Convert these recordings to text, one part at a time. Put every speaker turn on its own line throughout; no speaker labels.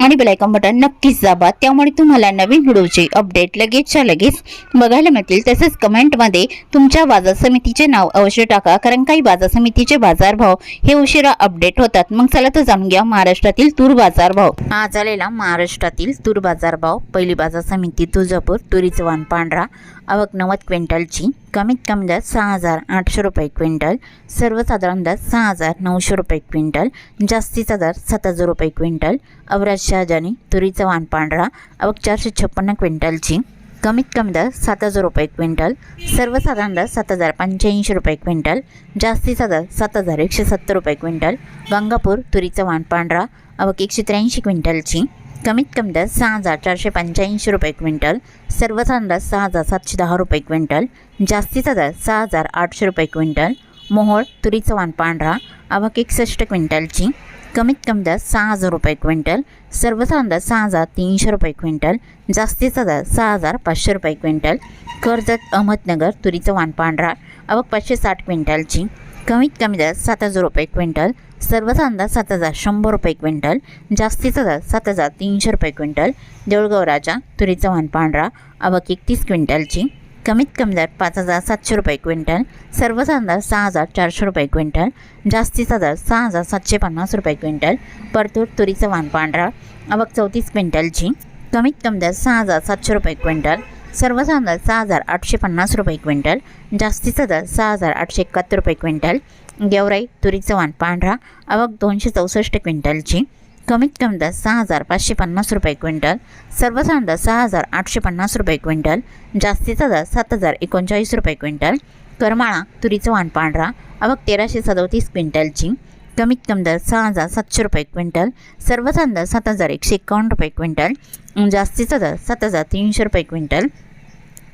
आणि bell icon button नक्कीच दाबा. त्यामुळे तुम्हाला नवीन व्हिडिओचे अपडेट लगेचच्या लगेच बघायला मिळतील. तसेच कमेंटमध्ये तुमच्या बाजार समितीचे नाव अवश्य टाका कारण काही बाजार समितीचे बाजारभाव हे उशिरा अपडेट होतात. मग चला तर जाणून घ्या महाराष्ट्रातील तूर बाजारभाव. आज आलेला महाराष्ट्रातील तूर बाजारभाव. पहिली बाजार समिती तुळजापूर तुरीचवान पांढरा. आवक नव्वद क्विंटलची कमीत कमी दर सहा हजार आठशे रुपये क्विंटल सर्वसाधारण दर सहा हजार नऊशे रुपये क्विंटल जास्तीचा दर सात हजार रुपये क्विंटल अवराज शहाजानी तुरीचं वाण पांढरा आवक चारशे छप्पन्न क्विंटलची कमीत कमी दर सात हजार रुपये क्विंटल सर्वसाधारण दर सात हजार पंच्याऐंशी रुपये क्विंटल जास्तीचा दर सात हजार एकशे सत्तर रुपये क्विंटल गंगापूर तुरीचं वाण पांढरा आवक एकशे त्र्याऐंशी क्विंटलची कमीत कमी दर सहा हजार चारशे पंच्याऐंशी रुपये क्विंटल सर्वसाधारण दर सहा हजार सातशे दहा रुपये क्विंटल जास्तीचा दर सहा हजार आठशे रुपये क्विंटल मोहोळ तुरीचं वाण पांढरा आवक एकसष्ट क्विंटलची कमीत कमी दर सहा हजार रुपये क्विंटल सर्वसाधारण दर सहा हजार तीनशे रुपये क्विंटल जास्तीचा दर सहा हजार पाचशे रुपये क्विंटल कर्जत अहमदनगर तुरीचं वाण पांढरा आवक पाचशे साठ क्विंटलची कमीत कमी दर सात हजार रुपये क्विंटल सर्वचा अंदाज सात हजार शंभर रुपये क्विंटल जास्तीचा दर सात हजार तीनशे रुपये क्विंटल देऊळगाव राजा तुरीचा वाहन पांढरा आवक एकतीस क्विंटलची कमीत कमी दर पाच हजार सातशे रुपये क्विंटल सर्वचा अंदाज सहा हजार चारशे रुपये क्विंटल जास्तीचा दर सहा हजार सातशे पन्नास रुपये क्विंटल परतूर तुरीचं वाहन पांढरा आवक चौतीस क्विंटलची कमीत कमी दर सहा हजार सातशे रुपये क्विंटल सर्वसाधारण दर सहा हजार आठशे पन्नास रुपये क्विंटल जास्तीचा दर सहा हजार आठशे एकाहत्तर रुपये क्विंटल गेवराई तुरीचं वाण पांढरा आवक दोनशे चौसष्ट क्विंटलची कमीत कमी दर सहा हजार पाचशे पन्नास रुपये क्विंटल सर्वसाधारण दर सहा हजार आठशे पन्नास रुपये क्विंटल जास्तीचा दर सात हजार एकोणचाळीस रुपये क्विंटल करमाळा तुरीचं वाण पांढरा आवक तेराशे सदोतीस क्विंटलची कमीत कमी दर सहा हजार सातशे रुपये क्विंटल सर्वसाधारण दर सात हजार एकशे एकावन्न रुपये क्विंटल जास्तीचा दर सात हजार तीनशे रुपये क्विंटल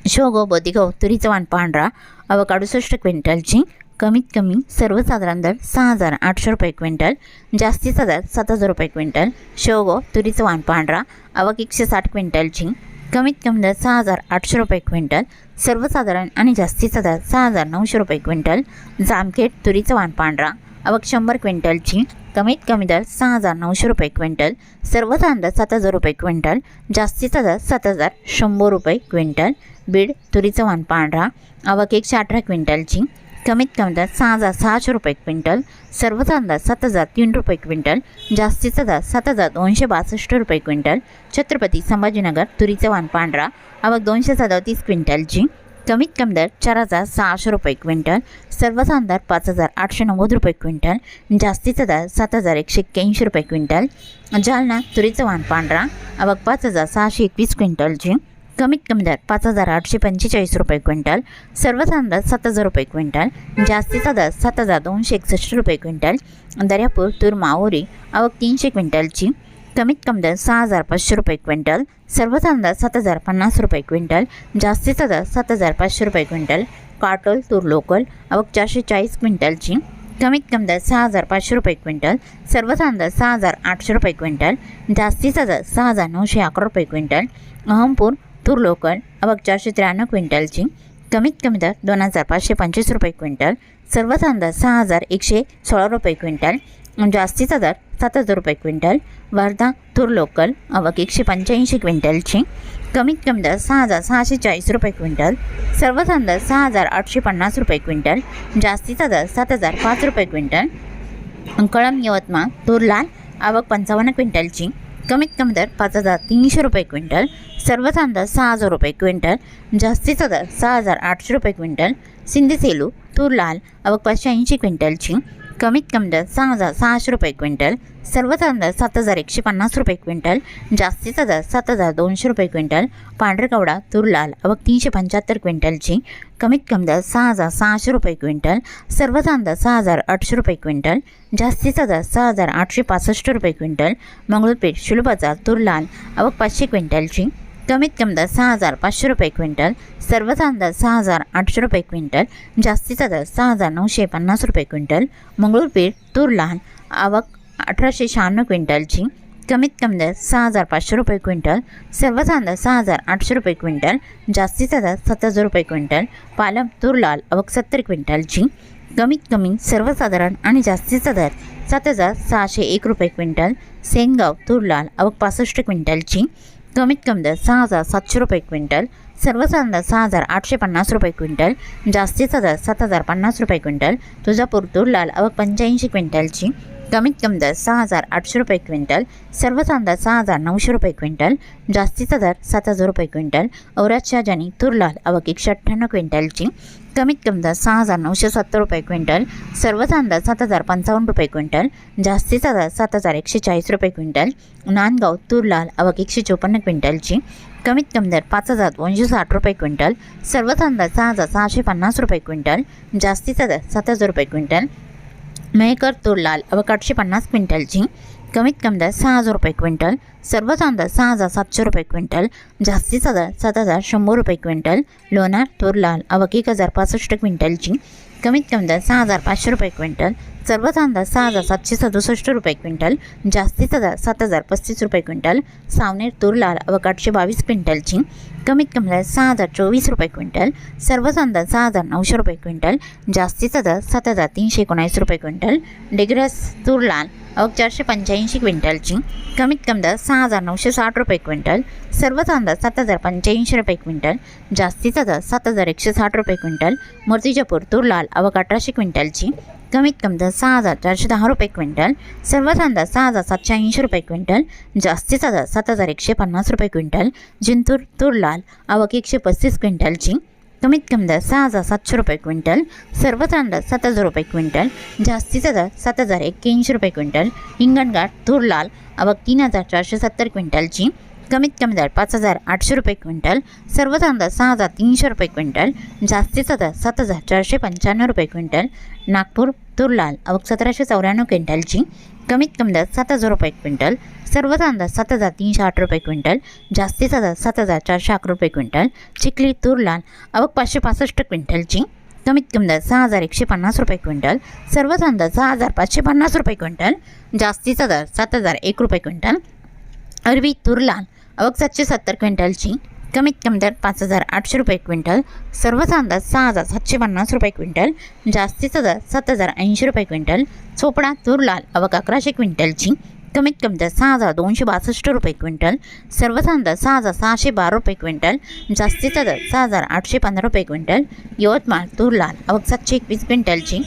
शोगो बोदिगाव तुरीचं वाण पांढरा आवक अडुसष्ट क्विंटलची कमीत कमी सर्वसाधारण दर सहा हजार आठशे रुपये क्विंटल जास्तीचा दर सात हजार रुपये क्विंटल शेवगो तुरीचं वाण पांढरा आवक एकशे साठ क्विंटलची कमीत कमी दर सहा हजार आठशे रुपये क्विंटल सर्वसाधारण आणि जास्तीचा दर सहा हजार नऊशे रुपये क्विंटल जामखेड तुरीचं वाण पांढरा आवक शंभर क्विंटलची कमीत कमी दर सहा हजार नऊशे रुपये क्विंटल सर्वसाधारण दर सात हजार रुपये क्विंटल जास्तीचा दर सात हजार शंभर रुपये क्विंटल बीड तुरीचं वाण पांढरा आवक एकशे अठरा क्विंटलची कमीत कमी दर सहा हजार सहाशे रुपये क्विंटल सर्वसाधारण दर सात हजार तीन रुपये क्विंटल जास्तीचा दर सात हजार दोनशे बासष्ट रुपये क्विंटल छत्रपती संभाजीनगर तुरीचं वाण पांढरा आवक दोनशे सदतीस क्विंटलची कमीत कमी दर चार हजार सहाशे रुपये क्विंटल सर्वसाधारण दर पाच हजार आठशे नव्वद रुपये क्विंटल जास्तीचा दर सात हजार एकशे एक्क्याऐंशी रुपये क्विंटल जालना तुरीचं वाण पांढरा आवक पाच हजार सहाशे एकवीस क्विंटलची कमीत कमी दर पाच हजार आठशे पंचेचाळीस रुपये क्विंटल सर्वसाधारण दर सात हजार रुपये क्विंटल जास्तीचा दर सात हजार दोनशे एकसष्ट रुपये क्विंटल दर्यापूर तूर माओरी अवक तीनशे क्विंटलची कमीत कमी दर सहा हजार पाचशे रुपये क्विंटल सर्वसाधारण दर सात हजार पन्नास रुपये क्विंटल जास्तीचा दर सात हजार पाचशे रुपये क्विंटल काटोल तूर लोकल आवक चारशे चाळीस क्विंटलची कमीत कमी दर सहा हजार पाचशे रुपये क्विंटल सर्वसाधारण दर सहा हजार आठशे रुपये क्विंटल जास्तीचा दर सहा हजार नऊशे अकरा रुपये क्विंटल अहमपूर तूर लोकल आवक चारशे त्र्याण्णव क्विंटलची कमीत कमी दर दोन हजार पाचशे पंचवीस रुपये क्विंटल सर्वसाधारण दर सहा हजार एकशे सोळा रुपये क्विंटल जास्तीचा दर सात हजार रुपये क्विंटल वर्धा तूर लोकल आवक एकशे पंच्याऐंशी क्विंटलची. कमीत कमी दर सहा हजार सहाशे चाळीस रुपये क्विंटल सर्वसाधारण दर सहा हजार आठशे पन्नास रुपये क्विंटल जास्तीचा दर सात हजार पाच रुपये क्विंटल. कळम यवतमाळ तूर लाल आवक पंचावन्न क्विंटलची. कमीत कमी दर पाच हजार तीनशे रुपये क्विंटल सर्वसाधारण दर सहा हजार रुपये क्विंटल जास्तीचा दर सहा हजार आठशे रुपये क्विंटल. सिंधी सेलू तूर लाल आवक पाचशे ऐंशी क्विंटलची. कमीत कमी दर सहा हजार सहाशे रुपये क्विंटल सर्वसाधारण दर सात हजार एकशे पन्नास रुपये क्विंटल जास्तीचा दर सात हजार दोनशे रुपये क्विंटल पांढरकवडा तुरलाल व तीनशे पंच्याहत्तर क्विंटलची कमीत कमी दर सहा हजार सहाशे रुपये क्विंटल सर्वसाधारण दर सहा हजार आठशे रुपये क्विंटल जास्तीचा दर सहा हजार आठशे पासष्ट रुपये क्विंटल मंगळूरपीठ शिलबाजार तुरलाल अवक पाचशे क्विंटलची कमीत कमी दर सहा हजार पाचशे रुपये क्विंटल सर्वसाधारण दर सहा हजार आठशे रुपये क्विंटल जास्तीचा दर सहा हजार नऊशे पन्नास रुपये क्विंटल मंगळूरपीठ तूर लहान आवक अठराशे शहाण्णव क्विंटलची कमीत कमी दर सहा हजार पाचशे रुपये क्विंटल सर्वसाधारण दर सहा हजार आठशे रुपये क्विंटल जास्तीचा दर सात हजार रुपये क्विंटल पालम तूर लाल आवक सत्तर क्विंटलची कमीत कमी सर्वसाधारण आणि जास्तीचा दर सात हजार सहाशे एक रुपये क्विंटल सेनगाव तूर लाल आवक पासष्ट क्विंटलची कमीत कमी दर सहा हजार सातशे रुपये क्विंटल. सर्वसाधारण दर सहा हजार आठशे पन्नास रुपये क्विंटल. जास्तीचा दर सात हजार पन्नास रुपये क्विंटल. तुळजापूर तूर लाल आवक पंच्याऐंशी क्विंटलची. कमीत कमी दर सहा हजार आठशे रुपये क्विंटल सर्वसाधारण दर सहा हजार नऊशे रुपये क्विंटल जास्तीचा दर सात हजार रुपये क्विंटल औराज शहाजानी तूर लाल आवक एकशे अठ्ठ्याण्णव क्विंटलची कमीत कमी दर सहा हजार नऊशे सत्तर रुपये क्विंटल सर्वसाधारण दर सात हजार पंचावन्न रुपये क्विंटल जास्तीचा दर सात हजार एकशे चाळीस रुपये क्विंटल नांदगाव तूर लाल आवक एकशे चोपन्न क्विंटलची कमीत कमी दर पाच हजार दोनशे साठ रुपये क्विंटल सर्वसाधारण दर सहा हजार सहाशे पन्नास रुपये क्विंटल जास्तीचा दर सात हजार रुपये क्विंटल मेहकर तूर लाल आवक आठशे पन्नास क्विंटलची कमीत कमी दर सहा हजार रुपये क्विंटल. सर्वसाधारण दर सहा हजार सातशे रुपये क्विंटल. जास्तीचा दर सात हजार शंभर रुपये क्विंटल. लोणार तूर लाल एक हजार पासष्ट क्विंटलची कमीत कमी दर सहा हजार पाचशे रुपये क्विंटल. सर्व कांदा सहा हजार सातशे सदुसष्ट रुपये क्विंटल जास्तीचा दर सात हजार पस्तीस रुपये क्विंटल सावनेर तूर लाल अवकाठशे आठशे बावीस क्विंटलची कमीत कमी दर सहा हजार चोवीस रुपये क्विंटल सर्व कांदा सहा हजार नऊशे रुपये क्विंटल जास्तीचा दर सात हजार तीनशे एकोणावीस रुपये क्विंटल डिग्रस तूर लाल अवक चारशे पंच्याऐंशी क्विंटलची कमीत कमी दर सहा हजार नऊशे साठ रुपये क्विंटल सर्व कांदा सात हजार पंच्याऐंशी रुपये क्विंटल जास्तीचा दर सात हजार एकशे साठ रुपये क्विंटल मूर्तिजापूर तूर लाल अवक अठराशे क्विंटलची कमीत कमी दर सहा हजार चारशे दहा रुपये क्विंटल सर्वसाधारण दर सहा हजार सातशे ऐंशी रुपये क्विंटल जास्तीचा दर सात हजार एकशे पन्नास रुपये क्विंटल जिंतूर तूर लाल आवक एकशे पस्तीस क्विंटलची कमीत कमी दर सहा हजार सातशे रुपये क्विंटल सर्वसाधारण दर सात हजार रुपये क्विंटल जास्तीचा दर सात हजार एक्क्याऐंशी रुपये क्विंटल हिंगणघाट तूर लाल आवक तीन हजार चारशे सत्तर क्विंटलची कमीत कमी दर पाच हजार आठशे रुपये क्विंटल सर्वसाधारण दर सहा हजार तीनशे रुपये क्विंटल जास्तीचा दर सात हजार चारशे पंच्याण्णव रुपये क्विंटल नागपूर तुरलाल अवघ सतराशे चौऱ्याण्णव क्विंटलची कमीत कमी दर सात हजार रुपये क्विंटल सर्वसाधारण दर सात हजार तीनशे आठ रुपये क्विंटल जास्तीचा दर सात हजार चारशे अकरा रुपये क्विंटल चिखली तुरलाल लाल पाचशे पासष्ट क्विंटलची कमीत कमी दर सहा हजार एकशे पन्नास रुपये क्विंटल सर्वसाधारण दर सहा हजार पाचशे पन्नास रुपये क्विंटल जास्तीचा दर सात हजार एक रुपये क्विंटल अरबी तूर लाल आवक सातशे सत्तर क्विंटलची कमीत कमी दर पाच हजार आठशे रुपये क्विंटल सर्वचा अंदाज सहा हजार सातशे पन्नास रुपये क्विंटल जास्तीचा दर सात हजार ऐंशी रुपये क्विंटल चोपडा तूर लाल आवक अकराशे क्विंटलची कमीत कमी दर सहा हजार दोनशे बासष्ट रुपये क्विंटल सर्वचा अंदाज सहा हजार सहाशे बारा रुपये क्विंटल जास्तीचा दर सहा हजार आठशे पंधरा रुपये क्विंटल यवतमाळ तूर लाल आवक सातशे एकवीस क्विंटलची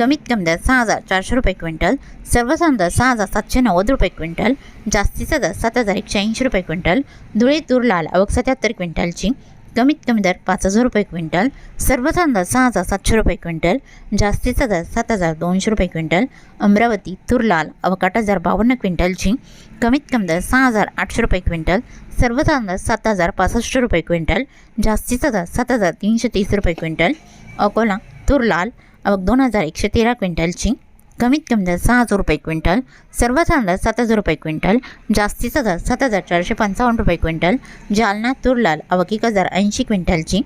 कमीत कमी दर सहा हजार चारशे रुपये क्विंटल सर्वसाधारण दर सहा हजार सातशे नव्वद रुपये क्विंटल जास्तीचा दर सात हजार एकशे ऐंशी रुपये क्विंटल धुळे तूर लाल अवघ सत्याहत्तर क्विंटलची कमीत कमी दर पाच हजार रुपये क्विंटल सर्वसाधारण दर सहा हजार सातशे रुपये क्विंटल जास्तीचा दर सात हजार दोनशे रुपये क्विंटल अमरावती तूर लाल अवकाट हजार बावन्न क्विंटलची कमीत कमी दर सहा हजार आठशे रुपये क्विंटल सर्वसाधारण दर सात हजार पासष्ट रुपये क्विंटल जास्तीचा दर सात हजार तीनशे तीस रुपये क्विंटल अकोला तूर लाल आवक दोन हजार एकशे तेरा क्विंटलची. कमीत कमी दर सहा हजार रुपये क्विंटल सर्वसाधारण दर सात हजार रुपये क्विंटल जास्तीचा दर सात हजार चारशे पंचावन्न रुपये क्विंटल जालना तूर लाल आवक एक हजार ऐंशी क्विंटलची.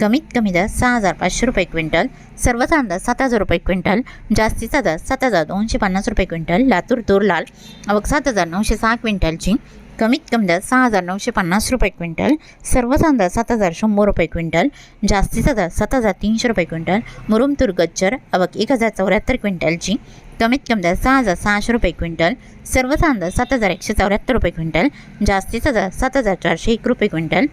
कमीत कमी दर सहा हजार पाचशे रुपये क्विंटल सर्वसाधारण दर सात हजार रुपये क्विंटल जास्तीचा दर सात हजार दोनशे पन्नास रुपये क्विंटल लातूर तूर लाल आवक सात हजार नऊशे सहा क्विंटलची. कमीत कमी दर सहा हजार नऊशे पन्नास रुपये क्विंटल सर्वसाधारण दर सात हजार शंभर रुपये क्विंटल जास्तीचा दर सात हजार तीनशे रुपये क्विंटल मुरुमतूर गच्चर आवक एक हजार चौऱ्याहत्तर क्विंटलची कमीत कमी दर सहा हजार सहाशे रुपये क्विंटल सर्वसाधारण दर सात हजार एकशे चौऱ्याहत्तर रुपये क्विंटल जास्तीचा दर सात हजार चारशे एक रुपये क्विंटल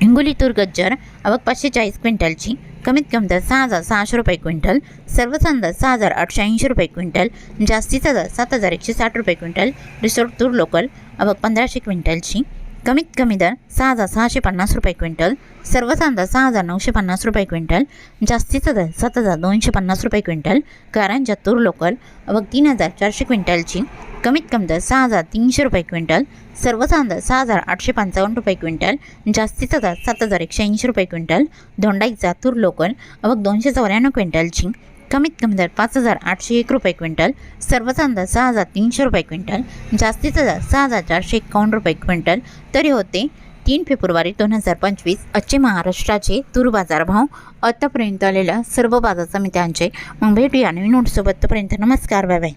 हिंगोली तूर गज्जर आवक पाचशे चाळीस क्विंटलची कमीत कमी दर सहा हजार सहाशे रुपये क्विंटल सर्वसाधारण दर सहा हजार आठशे ऐंशी रुपये क्विंटल जास्तीचा दर सात हजार एकशे साठ रुपये क्विंटल रिसोर्ट तूर लोकल पंधराशे क्विंटलची. कमीत कमी दर सहा हजार सहाशे पन्नास रुपये क्विंटल. सर्वसाधारण दर सहा हजार नऊशे पन्नास रुपये क्विंटल. जास्तीचा दर सात हजार दोनशे पन्नास रुपये क्विंटल. कारंजा तूर लोकल अवघ तीन हजार चारशे क्विंटलची. कमीत कमी दर सहा हजार तीनशे रुपये क्विंटल. सर्वसाधारण दर सहा हजार आठशे पंचावन्न रुपये क्विंटल. जास्तीचा दर सात हजार एकशे ऐंशी रुपये क्विंटल. धोंडाईचा तूर लोकल अवघ दोनशे चौऱ्याण्णव क्विंटलची. कमीत कमी दर पाच हजार आठशे एक रुपये क्विंटल सर्वचा दर सहा हजार तीनशे रुपये क्विंटल जास्तीचा दर सहा हजार चारशे एकावन्न रुपये क्विंटल. तरी होते तीन फेब्रुवारी दोन हजार पंचवीस अच्छे महाराष्ट्राचे तूर बाजारभाव. आतापर्यंत आलेल्या सर्व बाजार समित्यांचे मग भेटूया नवीन नोट्सोबत तोपर्यंत नमस्कार बाय बाय.